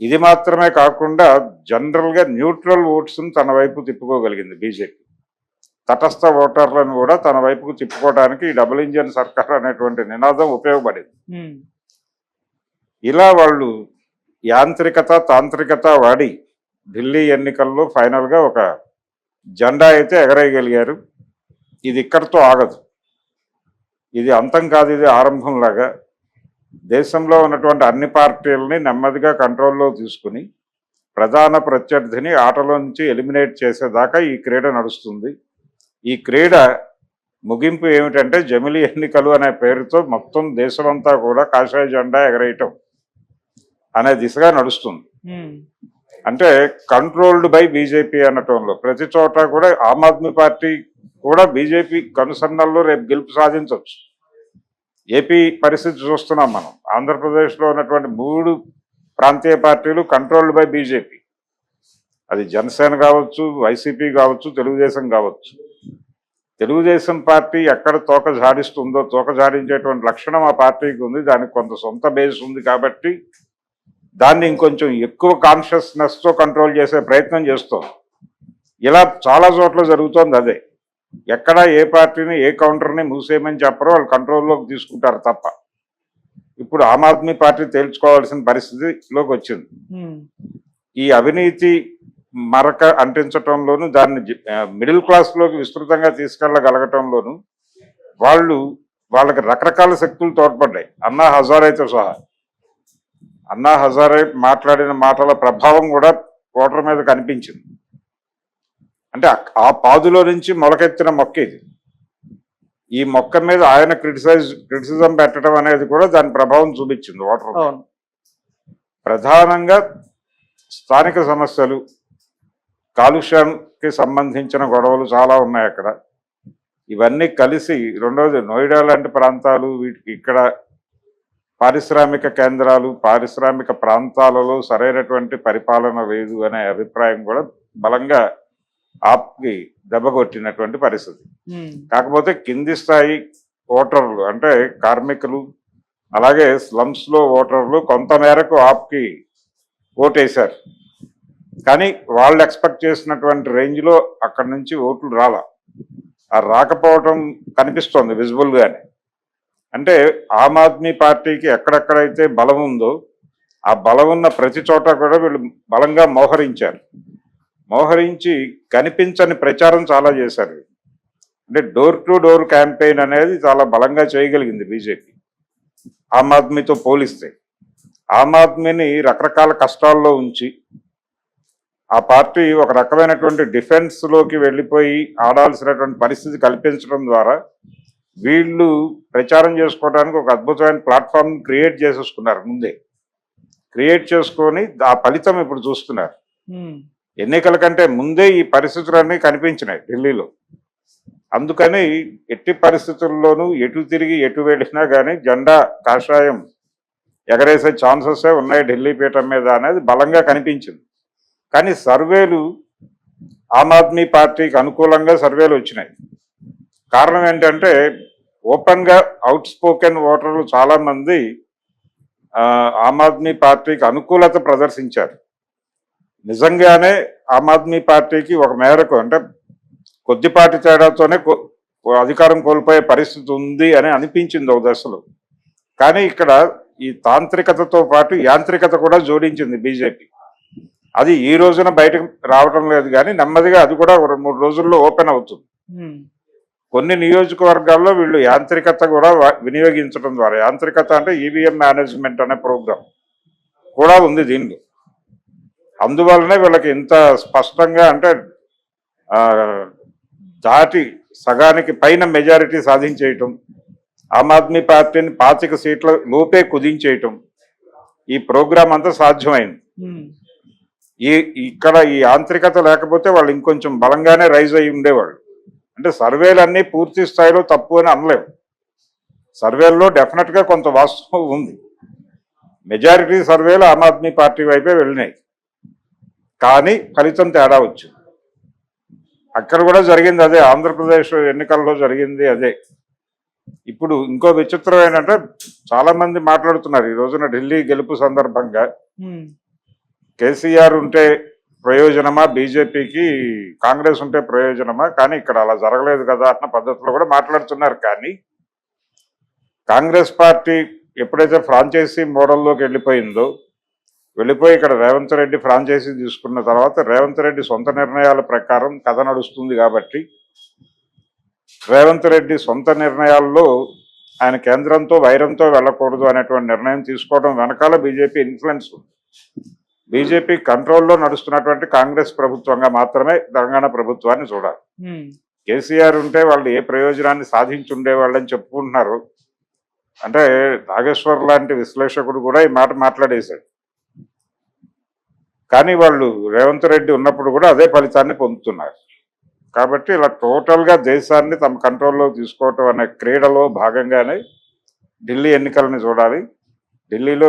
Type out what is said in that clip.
ఇది మాత్రమే కాకుండా జనరల్గా న్యూట్రల్ ఓట్స్ని తన వైపు తిప్పుకోగలిగింది బీజేపీ. తటస్థ ఓటర్లను కూడా తన వైపుకు తిప్పుకోవడానికి ఈ డబుల్ ఇంజన్ సర్కార్ అనేటువంటి నినాదం ఉపయోగపడింది. ఇలా వాళ్ళు యాంత్రికత తాంత్రికత వాడి ఢిల్లీ ఎన్నికల్లో ఫైనల్గా ఒక జెండా అయితే ఎగరేయగలిగారు. ఇది ఇక్కడితో ఆగదు. ఇది అంతం కాదు ఇది ఆరంభంలాగా. దేశంలో ఉన్నటువంటి అన్ని పార్టీలని నెమ్మదిగా కంట్రోల్లో తీసుకుని ప్రధాన ప్రత్యర్థిని ఆటలో నుంచి ఎలిమినేట్ చేసేదాకా ఈ క్రీడ నడుస్తుంది. ఈ క్రీడ ముగింపు ఏమిటంటే జమిలి ఎన్నికలు అనే పేరుతో మొత్తం దేశమంతా కూడా కాషాయ జెండా ఎగరేయటం అనే దిశగా నడుస్తుంది. అంటే కంట్రోల్డ్ బై బీజేపీ అనటంలో ప్రతి చోట కూడా ఆమ్ ఆద్మీ పార్టీ కూడా బీజేపీ కనుసన్నల్లో రేపు గెలుపు సాధించవచ్చు ఏపీ పరిస్థితి చూస్తున్నాం మనం. ఆంధ్రప్రదేశ్లో ఉన్నటువంటి మూడు ప్రాంతీయ పార్టీలు కంట్రోల్డ్ బై బీజేపీ అది జనసేన కావచ్చు వైసీపీ కావచ్చు తెలుగుదేశం కావచ్చు. తెలుగుదేశం పార్టీ ఎక్కడ తోక జాడిస్తుందో తోక జాడించేటువంటి లక్షణం ఆ పార్టీకి ఉంది. దానికి కొంత సొంత బేస్ ఉంది కాబట్టి దాన్ని ఇంకొంచెం ఎక్కువ కాన్షియస్నెస్తో కంట్రోల్ చేసే ప్రయత్నం చేస్తాం ఇలా చాలా చోట్ల జరుగుతోంది అదే. ఎక్కడ ఏ పార్టీని ఏ కౌంటర్ని మూసేయమని చెప్పరో వాళ్ళు కంట్రోల్లోకి తీసుకుంటారు తప్ప. ఇప్పుడు ఆమ్ ఆద్మీ పార్టీ తేల్చుకోవాల్సిన పరిస్థితిలోకి వచ్చింది. ఈ అవినీతి మరక అంటించటంలోను దాన్ని మిడిల్ క్లాస్లోకి విస్తృతంగా తీసుకెళ్ళగలగటంలోను వాళ్ళు వాళ్ళకి రకరకాల శక్తులు తోడ్పడ్డాయి. అన్నా హజారేతో సహా. అన్నా హజారే మాట్లాడిన మాటల ప్రభావం కూడా ఓటర్ మీద కనిపించింది. అంటే ఆ- పాదులో నుంచి మొలకెత్తిన మొక్క ఇది. ఈ మొక్క మీద ఆయన క్రిటిసైజ్ క్రిటిసిజం పెట్టడం అనేది కూడా దాని ప్రభావం చూపించింది ఓటర్ ప్రధానంగా స్థానిక సమస్యలు కాలుష్యానికి సంబంధించిన గొడవలు చాలా ఉన్నాయి అక్కడ. ఇవన్నీ కలిసి రెండవది నోయిడా లాంటి ప్రాంతాలు వీటికి ఇక్కడ పారిశ్రామిక కేంద్రాలు పారిశ్రామిక ప్రాంతాలలో సరైనటువంటి పరిపాలన లేదు అనే అభిప్రాయం కూడా బలంగా ఆప్కి దెబ్బకొట్టినటువంటి పరిస్థితి. ఉమ్, కాకపోతే కింది స్థాయి ఓటర్లు అంటే కార్మికులు అలాగే స్లమ్స్లో ఓటర్లు కొంత మేరకు ఆప్కి ఓటేశారు. కానీ వాళ్ళు ఎక్స్పెక్ట్ చేసినటువంటి రేంజ్లో అక్కడి నుంచి ఓట్లు రాలా. ఆ రాకపోవటం కనిపిస్తోంది విజిబుల్ గానే అంటే ఆమ్ ఆద్మీ పార్టీకి ఎక్కడెక్కడైతే బలం ఉందో ఆ బలం ఉన్న ప్రతి చోట కూడా వీళ్ళు బలంగా మోహరించారు. మోహరించి కనిపించని ప్రచారం చాలా చేశారు. అంటే డోర్ టు డోర్ క్యాంపెయిన్ అనేది చాలా బలంగా చేయగలిగింది బీజేపీ. ఆమ్ ఆద్మీతో పోలిస్తే. ఆమ్ ఆద్మీని రకరకాల కష్టాల్లో ఉంచి ఆ పార్టీ ఒక రకమైనటువంటి డిఫెన్స్లోకి వెళ్ళిపోయి ఆడాల్సినటువంటి పరిస్థితి కల్పించడం ద్వారా వీళ్ళు ప్రచారం చేసుకోవడానికి ఒక అద్భుతమైన ప్లాట్ఫామ్ క్రియేట్ చేసేసుకున్నారు ముందే. క్రియేట్ చేసుకొని ఆ ఫలితం ఇప్పుడు చూస్తున్నారు. ఎన్నికల కంటే ముందే ఈ పరిస్థితులన్నీ కనిపించినాయి ఢిల్లీలో. అందుకని ఎట్టి పరిస్థితుల్లోనూ ఎటు తిరిగి ఎటు వెళ్ళినా కానీ జెండా కాషాయం ఎగరేసే ఛాన్సెస్ ఉన్నాయి ఢిల్లీ పీఠం మీద అనేది బలంగా కనిపించింది. కానీ సర్వేలు ఆమ్ ఆద్మీ పార్టీకి అనుకూలంగా సర్వేలు వచ్చినాయి. కారణం ఏంటంటే ఓపెన్గా అవుట్ స్పోకెన్ ఓటర్లు చాలామంది ఆమ్ ఆద్మీ పార్టీకి అనుకూలత ప్రదర్శించారు. నిజంగానే ఆమ్ ఆద్మీ పార్టీకి ఒక మేరకు అంటే కొద్దిపాటి తేడాతోనే అధికారం కోల్పోయే పరిస్థితి ఉంది అని అనిపించింది ఒక దశలో. కానీ ఇక్కడ ఈ తాంత్రికతతో పాటు యాంత్రికత కూడా జోడించింది బీజేపీ. అది ఈ రోజున బయటకు రావటం లేదు కానీ నెమ్మదిగా అది కూడా ఒక రెండు మూడు రోజుల్లో ఓపెన్ అవుతుంది. కొన్ని నియోజకవర్గాల్లో వీళ్ళు యాంత్రికత కూడా వినియోగించడం ద్వారా యాంత్రికత అంటే ఈవీఎం మేనేజ్మెంట్ అనే ప్రోగ్రాం కూడా ఉంది దీనిలో. అందువల్లనే వీళ్ళకి ఇంత స్పష్టంగా అంటే దాటి సగానికి పైన మెజారిటీ సాధించేయటం ఆమ్ ఆద్మీ పార్టీని పాతిక సీట్ల లోపే కుదించేయటం ఈ ప్రోగ్రాం అంతా సాధ్యమైంది. ఈ ఇక్కడ ఈ యాంత్రికత లేకపోతే వాళ్ళు ఇంకొంచెం బలంగానే రైజ్ అయి ఉండేవాళ్ళు. అంటే సర్వేలన్నీ పూర్తి స్థాయిలో తప్పు అని అనలేము సర్వేల్లో డెఫినెట్గా కొంత వాస్తవం ఉంది. మెజారిటీ సర్వేలు ఆమ్ ఆద్మీ పార్టీ వైపే వెళ్ళినాయి. కానీ ఫలితం తేడా వచ్చింది. అక్కడ కూడా జరిగింది అదే ఆంధ్రప్రదేశ్ ఎన్నికల్లో జరిగింది అదే. ఇప్పుడు ఇంకో విచిత్రం ఏంటంటే చాలా మంది మాట్లాడుతున్నారు ఈ రోజున ఢిల్లీ గెలుపు సందర్భంగా. కేసీఆర్ ఉంటే ప్రయోజనమా బీజేపీకి కాంగ్రెస్ ఉంటే ప్రయోజనమా? కానీ ఇక్కడ అలా జరగలేదు కదా అన్న పద్ధతిలో కూడా మాట్లాడుతున్నారు. కానీ కాంగ్రెస్ పార్టీ ఎప్పుడైతే ఫ్రాంచైజీ మోడల్లోకి వెళ్ళిపోయిందో వెళ్ళిపోయి ఇక్కడ రేవంత్ రెడ్డి ఫ్రాంచైజీ తీసుకున్న తర్వాత రేవంత్ రెడ్డి సొంత నిర్ణయాల ప్రకారం కథ నడుస్తుంది కాబట్టి రేవంత్ రెడ్డి సొంత నిర్ణయాల్లో ఆయన కేంద్రంతో వైరంతో వెళ్ళకూడదు అనేటువంటి నిర్ణయం తీసుకోవడం వెనకాల బీజేపీ ఇన్ఫ్లుయెన్స్ ఉంది. బీజేపీ కంట్రోల్లో నడుస్తున్నటువంటి కాంగ్రెస్ ప్రభుత్వంగా మాత్రమే తెలంగాణ ప్రభుత్వాన్ని చూడాలి. కేసీఆర్ ఉంటే వాళ్ళు ఏ ప్రయోజనాన్ని సాధించి ఉండేవాళ్ళని చెప్పుకుంటున్నారు. అంటే నాగేశ్వర్ లాంటి విశ్లేషకుడు కూడా ఈ మాట మాట్లాడేశాడు. కానీ వాళ్ళు రేవంత్ రెడ్డి ఉన్నప్పుడు కూడా అదే ఫలితాన్ని పొందుతున్నారు. కాబట్టి ఇలా టోటల్గా దేశాన్ని తమ కంట్రోల్లో తీసుకోవటం అనే క్రీడలో భాగంగానే ఢిల్లీ ఎన్నికలని చూడాలి. ఢిల్లీలో